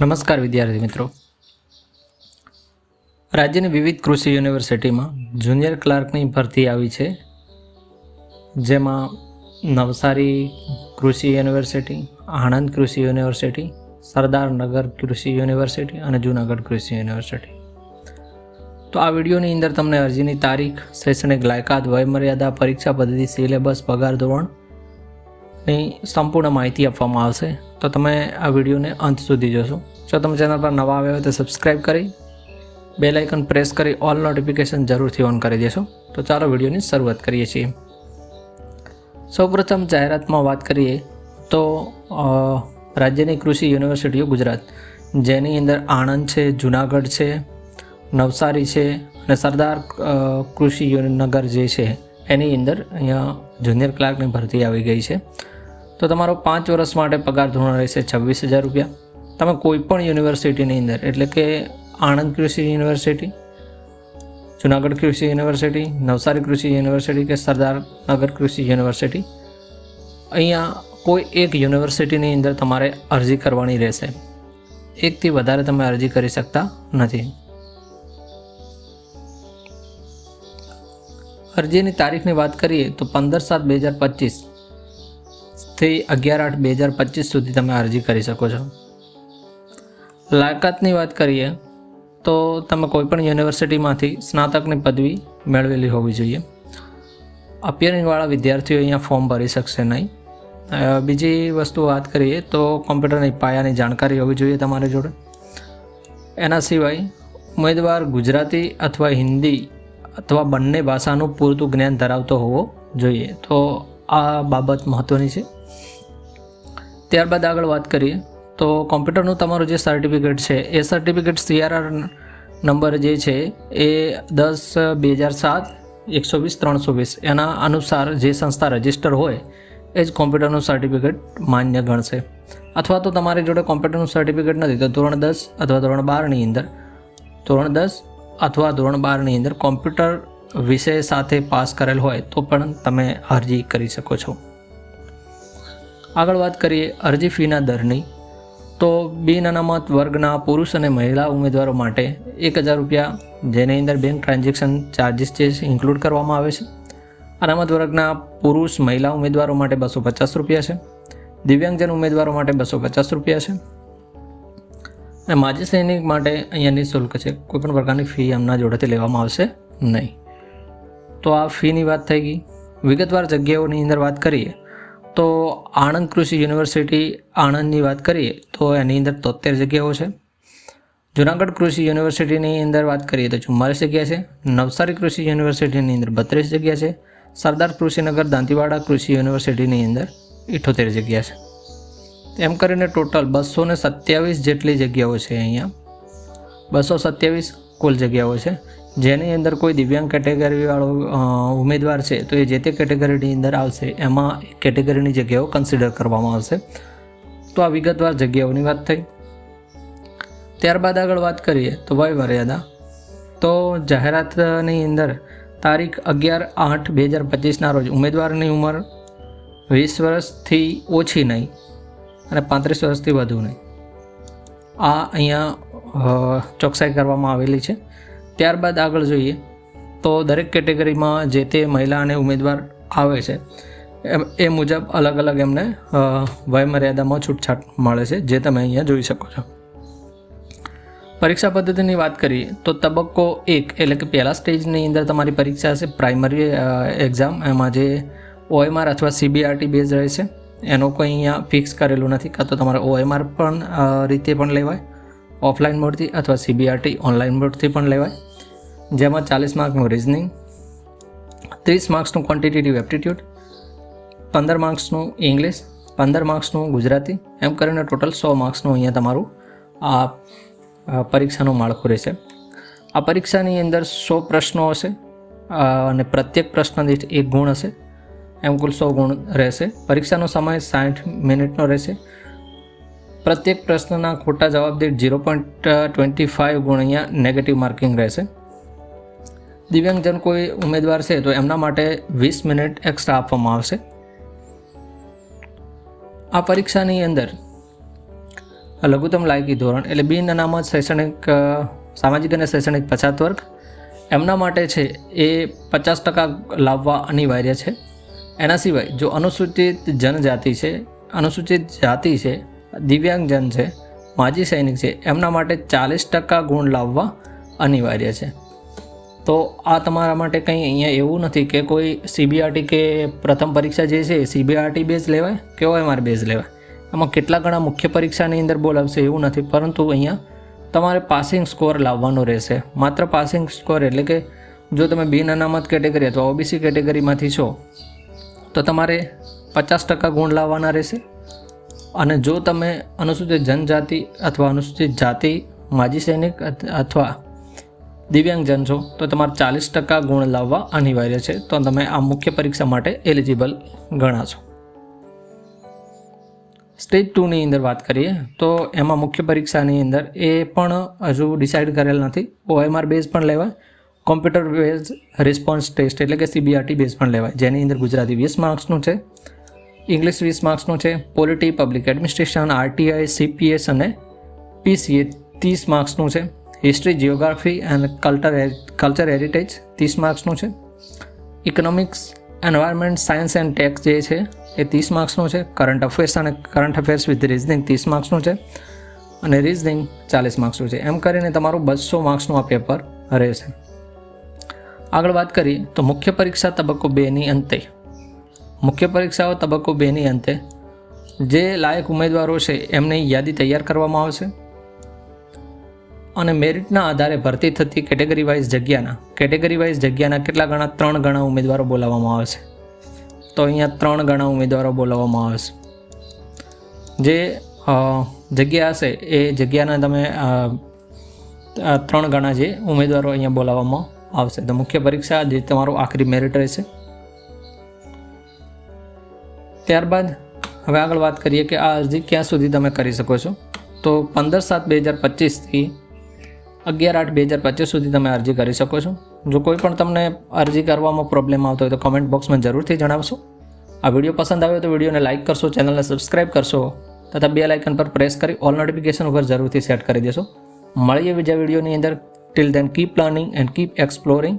નમસ્કાર વિદ્યાર્થી મિત્રો. રાજ્યની વિવિધ કૃષિ યુનિવર્સિટીમાં જુનિયર ક્લાર્કની ભરતી આવી છે. જેમાં નવસારી કૃષિ યુનિવર્સિટી, આણંદ કૃષિ યુનિવર્સિટી સરદારનગર કૃષિ યુનિવર્સિટી અને જૂનાગઢ કૃષિ યુનિવર્સિટી. તો આ વિડીયોની અંદર તમને અરજીની તારીખ, શૈક્ષણિક લાયકાત, વયમર્યાદા, પરીક્ષા પદ્ધતિ, સિલેબસ, પગાર ધોરણ ની સંપૂર્ણ માહિતી આપવામાં આવશે. તો તમે આ વિડીયોને અંત સુધી જોશો. જો તમે ચેનલ પર નવા આવ્યા હોય તો સબસ્ક્રાઈબ કરી બે લાઇકન પ્રેસ કરી ઓલ નોટિફિકેશન જરૂરથી ઓન કરી દેશો. તો ચાલો વિડીયોની શરૂઆત કરીએ છીએ. સૌપ્રથમ જાહેરાતમાં વાત કરીએ તો રાજ્યની કૃષિ યુનિવર્સિટીઓ ગુજરાત, જેની અંદર આણંદ છે, જુનાગઢ છે, નવસારી છે અને સરદાર કૃષિ નગર જે છે, એની અંદર અહીંયા જુનિયર ક્લાર્કની ભરતી આવી ગઈ છે. તો તમારો પાંચ વર્ષ માટે પગાર ધોરણ રહેશે છવ્વીસ હજાર રૂપિયા. તમે કોઈપણ યુનિવર્સિટીની અંદર, એટલે કે આણંદ કૃષિ યુનિવર્સિટી, જુનાગઢ કૃષિ યુનિવર્સિટી, નવસારી કૃષિ યુનિવર્સિટી કે સરદાર નગર કૃષિ યુનિવર્સિટી, અહીંયા કોઈ એક યુનિવર્સિટીની અંદર તમારે અરજી કરવાની રહેશે. એકથી વધારે તમે અરજી કરી શકતા નથી. અરજીની તારીખની વાત કરીએ તો પંદર સાત બે હજાર પચીસ. થી અગિયાર આઠ બે હજાર પચીસ સુધી તમે અરજી કરી શકો છો. લાયકાતની વાત કરીએ તો તમે કોઈપણ યુનિવર્સિટીમાંથી સ્નાતકની પદવી મેળવેલી હોવી જોઈએ. અપિયરિંગવાળા વિદ્યાર્થીઓ અહીંયા ફોર્મ ભરી શકશે નહીં. બીજી વસ્તુ વાત કરીએ તો કોમ્પ્યુટરની પાયાની જાણકારી હોવી જોઈએ તમારી જોડે. એના સિવાય ઉમેદવાર ગુજરાતી અથવા હિન્દી અથવા બંને ભાષાનું પૂરતું જ્ઞાન ધરાવતો હોવો જોઈએ. તો આ બાબત મહત્ત્વની છે. ત્યારબાદ આગળ વાત કરીએ, તો કોમ્પ્યુટરનું તમારું જે સર્ટિફિકેટ છે, એ સર્ટિફિકેટ સીઆરઆર નંબર જે છે, એ દસ બે હજાર સાત, એકસો વીસ, ત્રણસો વીસ, એના અનુસાર જે સંસ્થા રજિસ્ટર હોય, એ જ કોમ્પ્યુટરનું સર્ટિફિકેટ માન્ય ગણશે. અથવા તો તમારી જોડે કોમ્પ્યુટરનું સર્ટિફિકેટ નથી, તો ધોરણ દસ અથવા ધોરણ બારની અંદર. ધોરણ દસ અથવા ધોરણ બારની અંદર કોમ્પ્યુટર વિષય સાથે પાસ કરેલ હોય તો પણ તમે અરજી કરી શકો છો. આગળ વાત કરીએ અરજી ફીના દરની. તો બિન અનામત વર્ગના પુરુષ અને મહિલા ઉમેદવારો માટે એક હજાર રૂપિયા જેની અંદર બેંક ટ્રાન્ઝેક્શન ચાર્જિસ જે ઇન્ક્લુડ કરવામાં આવે છે. અનામત વર્ગના પુરુષ, મહિલા ઉમેદવારો માટે બસો પચાસ રૂપિયા છે. દિવ્યાંગજન ઉમેદવારો માટે બસો પચાસ રૂપિયા છે. અને માજી સૈનિક માટે અહીંયા નિઃશુલ્ક છે. કોઈપણ પ્રકારની ફી એમના જોડેથી લેવામાં આવશે નહીં. તો આ ફીની વાત થઈ ગઈ. વિગતવાર જગ્યાઓની અંદર વાત કરીએ, તો આણંદ કૃષિ યુનિવર્સિટી આણંદની વાત કરીએ, તો એની અંદર તોતેર જગ્યાઓ છે. જુનાગઢ કૃષિ યુનિવર્સિટીની અંદર વાત કરીએ, તો ચુમ્માલીસ જગ્યા છે. નવસારી કૃષિ યુનિવર્સિટીની અંદર બત્રીસ જગ્યા છે. સરદાર કૃષિનગર દાંતીવાડા કૃષિ યુનિવર્સિટીની અંદર ઇઠોતેર જગ્યા છે. એમ કરીને ટોટલ બસો ને સત્યાવીસ જેટલી જગ્યાઓ છે અહીંયા. બસો સત્યાવીસ કુલ જગ્યાઓ છે. જેની અંદર કોઈ દિવ્યાંગ કેટેગરીવાળો ઉમેદવાર છે, તો એ જે તે કેટેગરીની અંદર આવશે, એમાં કેટેગરીની જગ્યાઓ કન્સિડર કરવામાં આવશે. તો આ વિગતવાર જગ્યાઓની વાત થઈ. ત્યારબાદ આગળ વાત કરીએ તો વય મર્યાદા તો જાહેરાતની અંદર તારીખ અગિયાર આઠ બે હજાર પચીસના રોજ ઉમેદવારની ઉંમર વીસ વર્ષથી ઓછી નહીં અને પાંત્રીસ વર્ષથી વધુ નહીં. આ અહીંયા ચોકસાઈ કરવામાં આવેલી છે. ત્યારબાદ આગળ જોઈએ તો દરેક કેટેગરીમાં જે તે મહિલા અને ઉમેદવાર આવે છે એ મુજબ અલગ અલગ એમને વયમર્યાદામાં છૂટછાટ મળે છે, જે તમે અહીંયા જોઈ શકો છો. પરીક્ષા પદ્ધતિની વાત કરીએ તો તબક્કો એક એટલે કે પહેલા સ્ટેજની અંદર તમારી પરીક્ષા હશે, પ્રાઇમરી એક્ઝામ એમાં જે ઓએમઆર અથવા સીબીઆરટી બેઝ રહે છે, એનો કોઈ અહીંયા ફિક્સ કરેલું નથી, કાં તો તમારે ઓએમઆર પણ રીતે પણ લેવાય ઓફલાઈન મોડથી અથવા સીબીઆરટી ઓનલાઈન મોડથી પણ લેવાય. જેમાં ચાલીસ માર્કનું રિઝનિંગ ત્રીસ માર્ક્સનું ક્વોન્ટિટેટિવ એપ્ટિટ્યૂડ પંદર માર્ક્સનું ઇંગ્લિશ પંદર માર્ક્સનું ગુજરાતી, એમ કરીને ટોટલ સો માર્ક્સનું અહીંયા તમારું આ પરીક્ષાનું માળખું રહેશે. આ પરીક્ષાની અંદર સો પ્રશ્નો હશે અને પ્રત્યેક પ્રશ્ન દીઠ એક ગુણ હશે, એમ કુલ સો ગુણ રહેશે. પરીક્ષાનો સમય સાઠ મિનિટનો રહેશે. પ્રત્યેક પ્રશ્નના ખોટા જવાબ દીઠ ઝીરો પોઈન્ટ ટ્વેન્ટી ફાઇવ ગુણ અહીંયા નેગેટિવ માર્કિંગ રહેશે. દિવ્યાંગજન કોઈ ઉમેદવાર છે તો એમના માટે વીસ મિનિટ એક્સ્ટ્રા આપવામાં આવશે. આ પરીક્ષાની અંદર લઘુત્તમ લાયકી ધોરણ એટલે બિન અનામત શૈક્ષણિક સામાજિક અને શૈક્ષણિક પછાત વર્ગ એમના માટે છે એ પચાસ ટકા લાવવા અનિવાર્ય છે. એના સિવાય જો અનુસૂચિત જનજાતિ છે, અનુસૂચિત જાતિ છે, દિવ્યાંગજન છે, માજી સૈનિક છે, એમના માટે ચાલીસ ટકા ગુણ લાવવા અનિવાર્ય છે. તો આ તમારા માટે કંઈ અહીંયા એવું નથી કે કોઈ સીબીઆરટી કે પ્રથમ પરીક્ષા જે છે સીબીઆરટી બેઝ લેવાય કે ઓએમઆર બેઝ લેવાય? એમાં કેટલા ઘણા મુખ્ય પરીક્ષાની અંદર બોલાવશે એવું નથી, પરંતુ અહીંયા તમારે પાસિંગ સ્કોર લાવવાનો રહેશે. માત્ર પાસિંગ સ્કોર એટલે કે જો તમે બિન અનામત કેટેગરી અથવા ઓબીસી કેટેગરીમાંથી છો, તો તમારે પચાસ ટકા ગુણ લાવવાના રહેશે. અને જો તમે અનુસૂચિત જનજાતિ અથવા અનુસૂચિત જાતિ, માજી સૈનિક અથવા દિવ્યાંગજન છો, તો તમારે ચાલીસ ટકા ગુણ લાવવા અનિવાર્ય છે. તો તમે આ મુખ્ય પરીક્ષા માટે એલિજિબલ ગણાશો. સ્ટેજ ટુની અંદર વાત કરીએ, તો એમાં મુખ્ય પરીક્ષાની અંદર એ પણ હજુ ડિસાઇડ કરેલ નથી. ઓએમઆર બેઝ પણ લેવાય કોમ્પ્યુટર બેઝ રિસ્પોન્સ ટેસ્ટ એટલે કે સીબીઆરટી બેઝ પણ લેવાય. જેની અંદર ગુજરાતી વીસ માર્ક્સનું છે ઇંગ્લિશ વીસ માર્ક્સનું છે polity public administration RTI CPS અને પીસીએ ત્રીસ માર્ક્સનું છે. History geography and culture culture heritage ત્રીસ માર્ક્સનું છે. Economics environment science and tech જે છે, એ ત્રીસ માર્ક્સનું છે. કરંટ અફેર્સ અને કરંટ અફેર્સ વિથ રિઝનિંગ ત્રીસ માર્ક્સનું છે. અને રિઝનિંગ ચાલીસ માર્ક્સનું છે. એમ કરીને તમારું બસો માર્ક્સનું આ પેપર રહેશે. આગળ વાત કરીએ તો મુખ્ય પરીક્ષા તબક્કો બેની અંતે. મુખ્ય પરીક્ષાઓ તબક્કો બેની અંતે જે લાયક ઉમેદવારો છે, એમની યાદી તૈયાર કરવામાં આવશે. અને મેરિટના આધારે ભરતી થતી કેટેગરી વાઇઝ જગ્યાના કેટેગરી વાઇઝ જગ્યાના કેટલા ગણા ત્રણ ગણા ઉમેદવારો બોલાવવામાં આવશે તો અહીંયા ત્રણ ગણા ઉમેદવારો બોલાવવામાં આવશે જે જગ્યા હશે, એ જગ્યાના તમે ત્રણ ગણા જે ઉમેદવારો અહીંયા બોલાવવામાં આવશે. તો મુખ્ય પરીક્ષા, જે તમારું આખરી મેરિટ રહેશે. ત્યારબાદ, હવે આગળ વાત કરીએ કે આ અરજી ક્યાં સુધી તમે કરી શકો છો? તો પંદર સાત બે હજાર પચીસથી અગિયાર આઠ બે હજાર પચીસ સુધી તમે અરજી કરી શકો છો. જો કોઈ પણ તમને અરજી કરવામાં પ્રોબ્લેમ આવતો હોય તો કમેન્ટ બોક્સમાં જરૂરથી જણાવશો. આ વીડિયો પસંદ આવ્યો તો વિડીયોને લાઇક કરશો ચેનલને સબસ્ક્રાઇબ કરશો તથા બે લાઇકન પર પ્રેસ કરી ઓલ નોટિફિકેશન ઉપર જરૂરથી સેટ કરી દેશો. મળીએ બીજા વિડીયોની અંદર. Till then keep planning and keep exploring